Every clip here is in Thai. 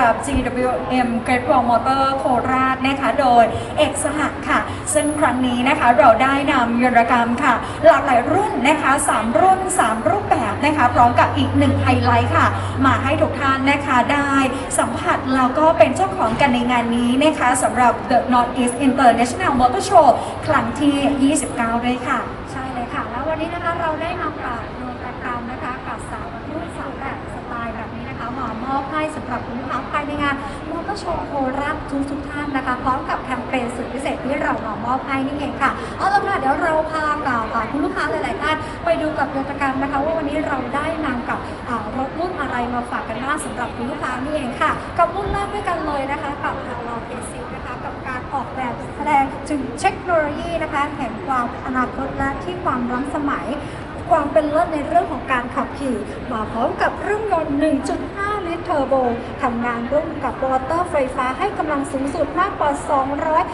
รับ GWM Great Wall Motor โคราชนะคะโดยเอกสหค่ะ ซึ่งครั้งนี้นะคะเราได้นำยนตกรรมค่ะ หลากหลายรุ่นนะคะ 3 รุ่น 3 รูปแบบนะคะ พร้อมกับอีกหนึ่งไฮไลท์ค่ะ มาให้ทุกท่านนะคะได้สัมผัสแล้วก็เป็นเจ้าของกันในงานนี้นะคะสำหรับ The Northeast International Motor Show ครั้งที่ 29 ด้วยค่ะ ใช่เลยค่ะ แล้ววันนี้นะคะเราได้นำกับโยนตกามอบให้สำหรับคุณลูกค้าภายในงานมอเตอร์โชว์โคราชทุกทุกท่านนะคะ พร้อมกับแคมเปญสุดพิเศษที่เรามามอบให้นี่เองค่ะ เอาละค่ะเดี๋ยวเราพากับอ่าคุณลูกค้าหลาย ๆ ท่านไปดูกับโยนตกรรมนะคะ ว่าวันนี้เราได้นำกับรถรุ่นอะไรมาฝากกันบ้างสำหรับคุณลูกค้านี่เองค่ะ กับรุ่นแรกด้วยกันเลยนะคะกับฮารอเอซินะคะกับการออกแบบแสดงถึงเทคโนโลยีนะคะแห่งความอนาคตและที่ความล้ำสมัยความเป็นเลิศในเรื่องของการขับขี่มาพร้อมกับเครื่องยนต์ 1.5 ทอร์โบทำงานร่วมกับมอเตอร์ไฟฟ้าให้กำลังสูงสุดมากกว่า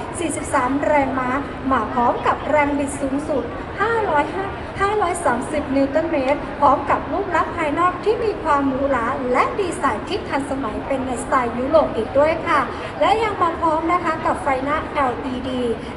243 แรงม้า มาพร้อมกับแรงบิดสูงสุด 505 530 นิวตันเมตร พร้อมกับรูปลักษณ์ภายนอกที่มีความหรูหราและดีไซน์ที่ทันสมัยเป็นในสไตล์ยุโรปอีกด้วยค่ะ และยังมาพร้อมนะคะกับไฟหน้า LED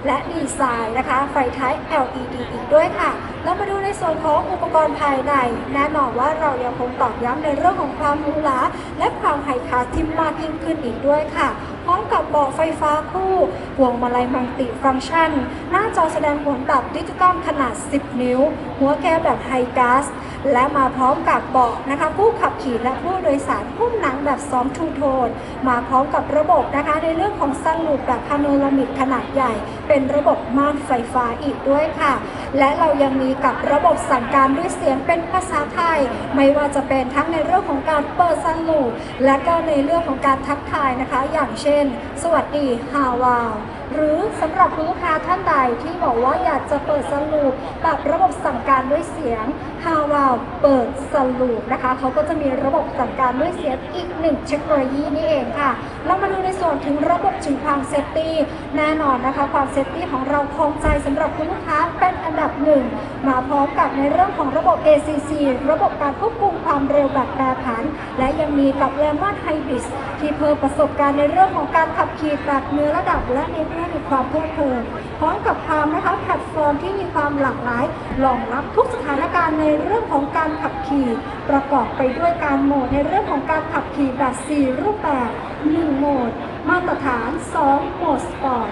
และดีไซน์นะคะ ไฟท้าย LED อีกด้วยค่ะ เรามาดูในส่วนของอุปกรณ์ภายใน แน่นอนว่าเรายังคงตอกย้ำในเรื่องของความหรูหราและความไฮคลาสที่มากยิ่งขึ้นอีกด้วยค่ะ ร้อมกับเบาะไฟฟ้าคู่พวงมาลัยมัลติฟังก์ชัน หน้าจอแสดงผลแบบดิจิตอลขนาด 10 นิ้ว หัวแก้วแบบไฮก a สและมาพร้อมกับเบาะนะคะ ผู้ขับขี่และผู้โดยสารหุ้มหนังแบบ2ทูโทน มาพร้อมกับระบบนะคะ ในเรื่องของซันลูปแบบพาโนรามิกขนาดใหญ่ เป็นระบบม่านไฟฟ้าอีกด้วยค่ะ และเรายังมีกับระบบสั่งการด้วยเสียงเป็นภาษาไทย ไม่ว่าจะเป็นทั้งในเรื่องของการเปิดซันลูปและก็ในเรื่องของการทักทายนะคะ อย่างเช่นสวัสดีฮาวาว หรือสำหรับคุณลูกค้าท่านใดที่บอกว่าอยากจะเปิดสลูปแบบระบบสั่งการด้วยเสียง h a w a l เปิดสลูปนะคะเขาก็จะมีระบบสั่งการด้วยเสียงอีกหนึ่งเทคโนโลยีนี่เองค่ะเรามาดูในส่วนถึงระบบถึงความเซฟตี้แน่นอนนะคะ ความเซฟตี้ของเราคงใจสำหรับคุณลูกค้าเป็นอันดับหนึ่งมาพร้อมกับในเรื่องของระบบ ACC ระบบการควบคุมความเร็วแบบแปรผัน และยังมีกับ Lemon Hybrid ที่เพิ่มประสบการณ์ในเรื่องของการขับขี่แบบเนื้อระดับและในเให้มีความเพลิดเพลินพร้อมกับความนะคะแพลตฟอร์มที่มีความหลากหลายรองรับทุกสถานการณ์ในเรื่องของการขับขี่ ประกอบไปด้วยการโหมดในเรื่องของการขับขี่แบบ 4 รูปแบบ 1 โหมด มาตรฐาน 2 โหมดสปอร์ต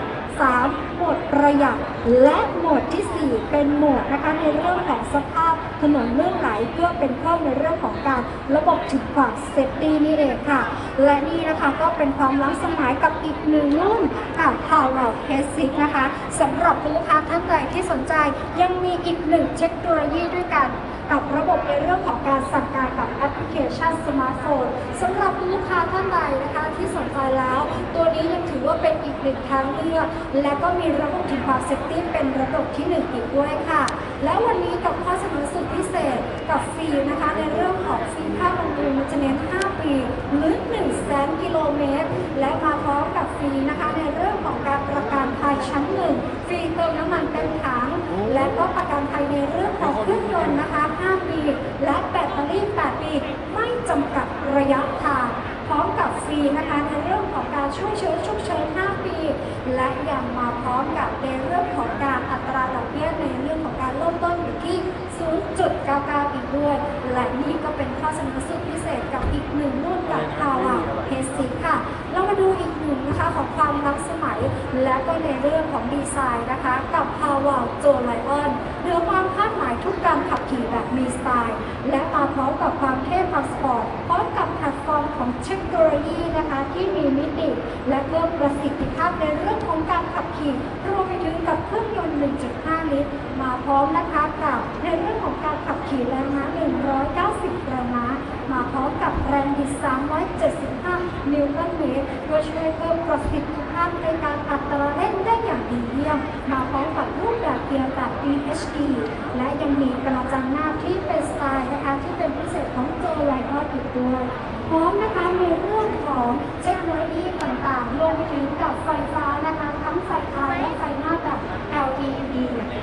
3 มดประหยัดและหมวดที่ 4 เป็นหมวดนะคะในเรื่องของสภาพถนนเลื่นไหลเพื่อเป็นข้อในเรื่องของการระบบถึงความเซฟตี้นี่เองค่ะ และนี่นะคะก็เป็นความล้ำสมัยกับอีกหนึ่งรุ่นค่ะ Power p a c e นะคะสำหรับคุณลูกค้าท่านใดที่สนใจยังมีอีกหนึ่งเทคโนโลยีด้วยกัน กับระบบในเรื่องของการสั่งการกับแอปพลิเคชันสมาร์ทโฟนสำหรับลูกค้าท่านใดนะคะที่สนใจแล้ว ตัวนี้ยังถือว่าเป็นอีกหนึ่งทางเลือก และก็มีระบบถึงความเซฟตี้เป็นระบบที่หนึ่งอีกด้วยค่ะ แล้ววันนี้กับข้อเสนอสุดพิเศษกับฟรีนะคะ ในเรื่องของฟรีค่าบำรุงมันจะเน้น 5 ปีหรือ1แสนกิโลเมตร และมาพร้อมกับฟรีนะคะในเรื่องของการประกันภัยชั้นหนึ่ง ฟรีเติมน้ำมันเต็มถัง และก็ประกันภัยในเรื่องของเครื่องยนต์นะคะ 5 ปี และแบตเตอรี่ 8 ปี ไม่จำกัดระยะทาง พร้อมกับฟรีนะคะในเรื่องของการช่วยเชื้อฉุกเฉิน5ปี และยังมาพร้อมกับในเรื่องของการ 0.99อีกด้วย และนี่ก็เป็นข้อเสนอสุดพิเศษกับอีกหนึ่งรุ่นกับภาวาเฮสิค่ะ เรามาดูอีกหนึ่งนะคะของความล้ำสมัย และก็ในเรื่องของดีไซน์นะคะ กับภาวะโจไลออนเหนือความคาดหมายทุกการขับขี่แบบมีสไตล์ และมาพร้อมกับความเท่ความสปอร์ตพร้อมกับ ของเทคโนโลยีนะคะที่มีมิติ และเพิ่มประสิทธิภาพในเรื่องของการขับขี่รวมไปถึงกับเครื่องยนต์ 1.5 ลิตร มาพร้อมนะคะกับในเรื่องของการขับขี่แรงม้า 190 แรงม้า มาพร้อมกับแรงบิด 375 นิวตันเมตรเพื่อช่วยเพิ่มประสิทธิภาพในการอัตราเร่งได้อย่างดีเยี่ยม มาพร้อมกับรูปแบบเกียร์แบบ PHD และยังมีกระจังหน้าที่เป็นสไตล์นะคะที่เป็นพิเศษของโจไลออนอีกด้วย พร้อมนะคะในเรื่องของเทคโนโลยีต่างๆรวมไปถึงกับไฟฟ้านะคะทั้งไฟท้ายและไฟหน้าแบบ LED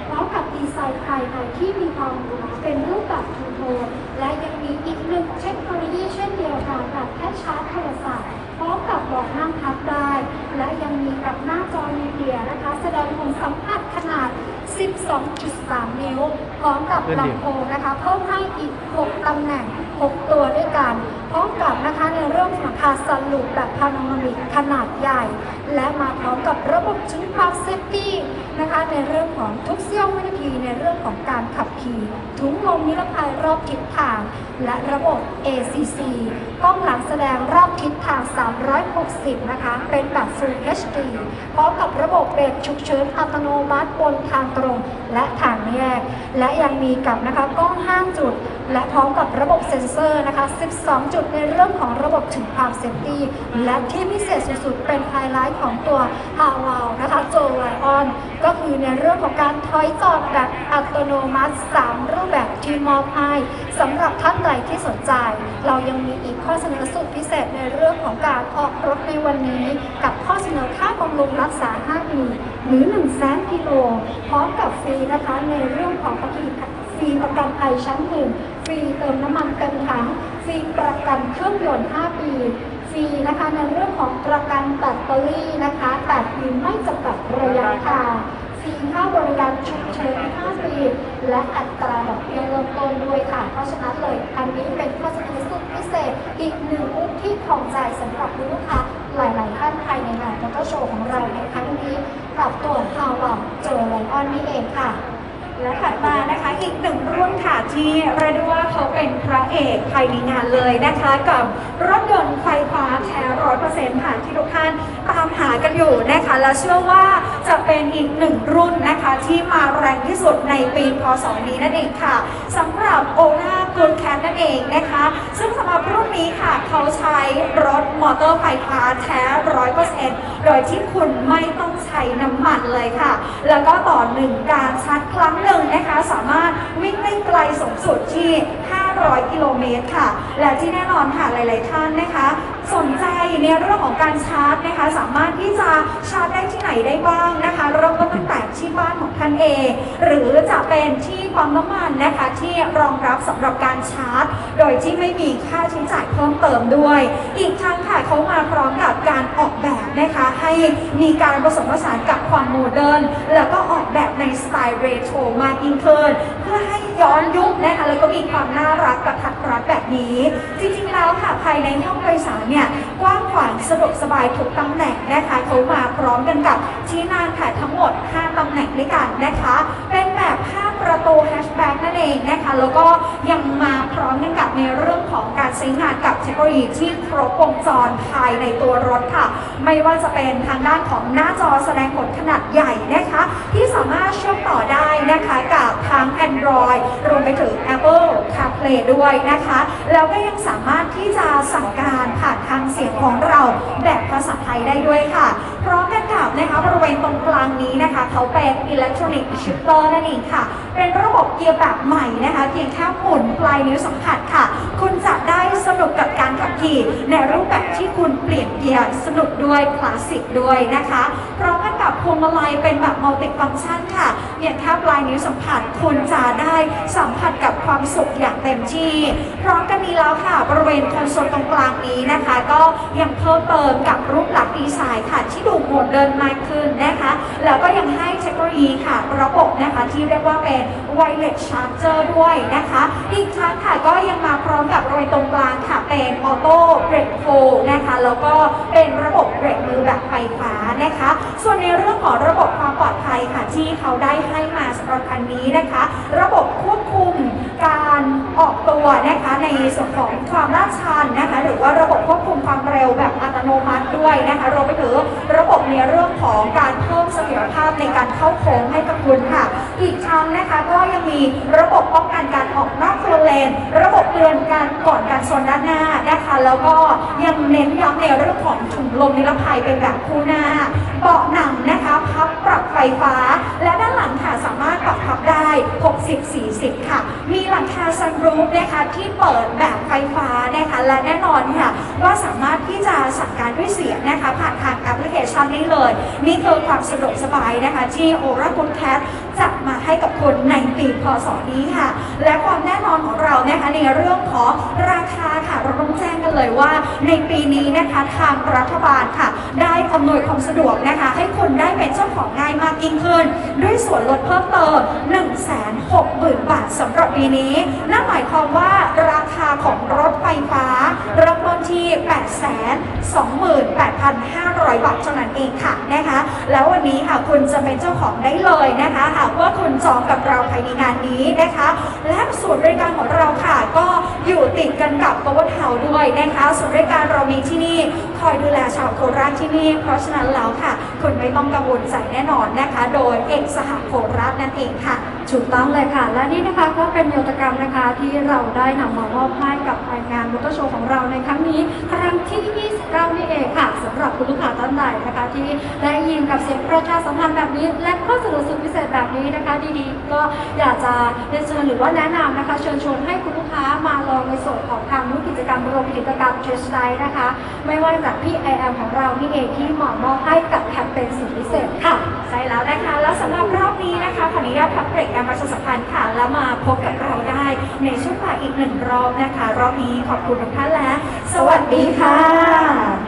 พร้อมกับดีไซน์ภายในที่มีความเป็นรูปแบบทูโทนและยังมีอีกหนึ่งเทคโนโลยีเช่นเดียวกันแบบแค่ชาร์จโทรศัพท์พร้อมกับบอกนั่งพับได้ และยังมีกับหน้าจอมีเดียนะคะ แสดงผลสัมผัสขนาด 12.3 นิ้ว พร้อมกับลำโพงนะคะ เพิ่มให้อีก 6 ตำแหน่ง 6 ตัวด้วยกัน พร้อมกับนะคะในเรื่องของคาซันลูปแบบพาโนรามิกขนาดใหญ่ และมาพร้อมกับระบบชุดความเซฟตี้นะคะในเรื่องของทุกเสี้ยววินาทีในเรื่องของการขับขี่ถุงลมนิรภัยรอบทิศทาง และระบบ ACC กล้องหลังแสดงรอบทิศทาง 360 นะคะ เป็นแบบ Full HD พร้อมกับระบบเบรกฉุกเฉินอัตโนมัติบนทางตรง และทางแยก และยังมีกับนะคะกล้อง 5 จุด และพร้อมกับระบบเซ็นเซอร์นะคะ 12 จุดในเรื่องของระบบถึงความเซฟตี้และที่พิเศษสุดๆ เป็นไฮไลท์ของตัว h a w a l นะคะโจไลออนก็คือในเรื่องของการถอยจอดแบบอัตโนมัติ 3 รูปแบบที่มอบให้สำหรับท่านใดที่สนใจ เรายังมีอีกข้อเสนอสุดพิเศษในเรื่องของการออกรถในวันนี้กับข้อเสนอค่าบำรุงรักษา5ปีหรือ1แสนกิโลพร้อมกับฟรีนะคะในเรื่องของประกันฟรีประกันภัยชั้นหนึ่ง ฟรีเติมน้ำมันเต็มถังฟรีประกันเครื่องยนต์ 5 ปีฟรีนะคะในเรื่องของประกันแบตเตอรี่นะคะ8ปีไม่จำกัดระยะทางฟรีค่าบริการฉุกเฉิน5ปี และอัตราดอกเบี้ยเริ่มต้นด้วยค่ะ เพราะฉะนั้นเลย อันนี้เป็นข้อเสนอสุดพิเศษอีกหนึ่งอุ้มที่ของใจสำหรับลูกค้าหลาย ๆ ท่านภายในงานมอเตอร์โชว์ของเราในครั้งนี้กับตัวฮาวาโจไลออนนี่เองค่ะ และถัดมานะคะอีกหนึ่งรุ่นค่ะที่เรียกได้ว่าเขาเป็นพระเอกภายในงานเลยนะคะกับรถยนต์ไฟฟ้าแท้ร้อยเปอร์เซ็นต์ค่ะที่ทุกท่านตามหากันอยู่นะคะและเชื่อว่าจะเป็นอีกหนึ่งรุ่นนะคะที่มาแรงที่สุดในปีพศนี้นั่นเองค่ะสำหรับโอนากูดแคทนั่นเองนะคะซึ่งสำหรับรุ่นนี้ค่ะเขาใช้รถมอเตอร์ไฟฟ้าแท้ร้อยเปอร์เซ็นต์โดยที่คุณไม่ต้องใช้น้ำมันเลยค่ะ แล้วก็ต่อหนึ่งการชาร์จครั้งหนึ่งนะคะ สามารถวิ่งได้ไกลสูงสุดที่ 500 กิโลเมตรค่ะ และที่แน่นอนค่ะหลาย ๆ ท่านนะคะ สนใจในเรื่องของการชาร์จนะคะ สามารถที่จะชาร์จได้ที่ไหนได้บ้างนะคะเริ่มต้นตั้งแต่ที่บ้านของท่านเอง หรือจะเป็นที่ปั๊มน้ำมันนะคะที่รองรับสำหรับการชาร์จ โดยที่ไม่มีค่าใช้จ่ายเพิ่มเติมด้วย อีกทั้งค่ะเขามาพร้อมกับ ให้มีการผสมผสานกับความโมเดิร์นแล้วก็ออกแบบในสไตล์เรโทรมากยิ่งขึ้นเพื่อให้ย้อนยุคนะคะแล้วก็มีความน่ารักกระทัดรัดแบบนี้ จริงๆแล้วค่ะภายในห้องโดยสารเนี่ยกว้างขวางสะดวกสบายทุกตำแหน่งนะคะเขามาพร้อมกันกับที่นั่งค่ะทั้งหมด 5ตำแหน่งด้วยกันนะคะ เป็นแบบ 5 ประตูแฮชแบ็กนั่นเองนะคะแล้วก็ยังมา ร้อมกันกับในเรื่องของการใช้งานกับเทคโนโลยีที่ครบวงจรภายในตัวรถค่ะ ไม่ว่าจะเป็นทางด้านของหน้าจอแสดงผลขนาดใหญ่นะคะ ที่สามารถเชื่อมต่อได้นะคะกับทั้ง Android รวมไปถึง Apple CarPlay ด้วยนะคะ แล้วก็ยังสามารถที่จะสั่งการผ่านทางเสียงของเราแบบภาษาไทยได้ด้วยค่ะพร้อม นะคะบริเวณตรงกลางนี้นะคะ เขาเป็นอิเล็กทรอนิกส์ชิปเตอร์นั่นเองค่ะ เป็นระบบเกียร์แบบใหม่นะคะเพียงแค่หมุนปลายนิ้วสัมผัสค่ะ คุณจะได้สนุกกับการขับขี่ ในรูปแบบที่คุณเปลี่ยนเกียร์สนุกด้วยคลาสสิกด้วยนะคะพร้อม พวงมาลัยเป็นแบบมัลติฟังก์ชันค่ะเพียงแค่ปลายนิ้วสัมผัสคุณจะได้สัมผัสกับความสุขอย่างเต็มที่พร้อมกันนี้แล้วค่ะ บริเวณคอนโซลตรงกลางนี้นะคะ ก็ยังเพิ่มเติมกับรูปลักษณ์ดีไซน์ค่ะ ที่ดูโมเดิร์นมากขึ้นนะคะ แล้วก็ยังให้เทคโนโลยีค่ะ ระบบนะคะที่เรียกว่าเป็น wireless charger ด้วยนะคะ อีกทั้งค่ะก็ยังมาพร้อมกับบริเวณตรงกลางค่ะเป็นออโต้เบรกโฟนะคะแล้วก็เป็นระ บบเบรกมือแบบไฟฟ้านะคะ ส่วนในเรื่องของระบบความปลอดภัยค่ะที่เขาได้ให้มาสำหรับคันนี้นะคะ ระบบควบคุมการออกตัวนะคะในส่วนของความลาดชันนะคะ หรือว่าระบบควบคุมความเร็วแบบอัตโนมัติด้วยนะคะรวมไปถึงระบบในเรื่องของการเพิ่มเสถียรภาพในการเข้าโค้งให้กับคุณค่ะ อีกทั้งนะคะก็ยังมีระบบป้องกันการออกนอกตัวเลน ระบบเตือนการก่อนการชนด้านหน้านะคะ แล้วก็ยังเน้นย้ำในเรื่องของถุงลมนิรภัยเป็นแบบคู่หน้า เบาะหนังนะคะพับปรับไฟฟ้า และด้านหลังค่ะสามารถปรับพับได้ 60-40 ค่ะ มีหลังคาซันรูฟนะคะที่เปิดแบบไฟฟ้านะคะและแน่นอนค่ะก็สามารถที่จะสั่งการด้วยเสียงนะคะผ่านทางนี้เลย นี่คือความสะดวกสบายนะคะ ที่ Aura Good Cat จัดมาให้กับคุณในปีพศนี้ค่ะ และความแน่นอนของเรานะคะในเรื่องของราคาค่ะเราต้องแจ้งกันเลยว่า ในปีนี้นะคะทางรัฐบาลค่ะ ได้อำนวยความสะดวกนะคะ ให้คุณได้เป็นเจ้าของง่ายมากยิ่งขึ้น ด้วยส่วนลดเพิ่มเติม160,000 บาทสำหรับปีนี้ นั่นหมายความว่าราคาของรถไฟฟ้าระเบิ ริ่มต้นที่ 828,500 บาทเท่านั้นเองค่ะนะคะ แล้ววันนี้ค่ะคุณจะเป็นเจ้าของได้เลยนะคะหากว่าคุณจองกับเราภายในงานนี้นะคะ และส่วนบริการของเราค่ะ ก็อยู่ติดกันกับโกวเทาด้วยนะคะส่วนบริการเรามีที่นี่คอยดูแลชาวโคราชที่นี่ เพราะฉะนั้นแล้วค่ะ คุณไม่ต้องกังวลใจแน่นอนนะคะ โดยเอกสหโคราชนั่นเองค่ะถูกต้องเลยค่ะ และนี่นะคะก็เป็นนิวตกรรมนะคะที่เราได้นำมามอบให้กับงานมอเตอร์โชว์ของเราในครั้งนี้ครั้งที่ 29 นี่เองค่ะสำหรับคุณลูกค้าท่านใดนะคะ ที่ได้ยินกับเสียงประชาสัมพันธ์แบบนี้ และข้อเสนอสุดพิเศษแบบนี้นะคะ ดีๆ ก็อยากจะเรียนเชิญหรือว่าแนะนำนะคะเชิญชวนให้คุณลูกค้ามาลองในส่วนของทางรุ่นกิจกรรมรวมกิจกรรมเทสไ i นะคะ ไม่ว่าจากพี่ไอแอมของเรานี่เองที่หมอมอบให้กับแคมเปญสุดพิเศษค่ะใช่แล้วนะคะ แล้วสำหรับรอบนี้นะคะขออนุญาตพักเบรกการประชาสัมพันธ์ค่ะ แล้วมาพบกับเราได้ในช่วงบ่ายอีกหนึ่งรอบนะคะ รอบนี้ขอบคุณทุกท่านและสวัสดีค่ะ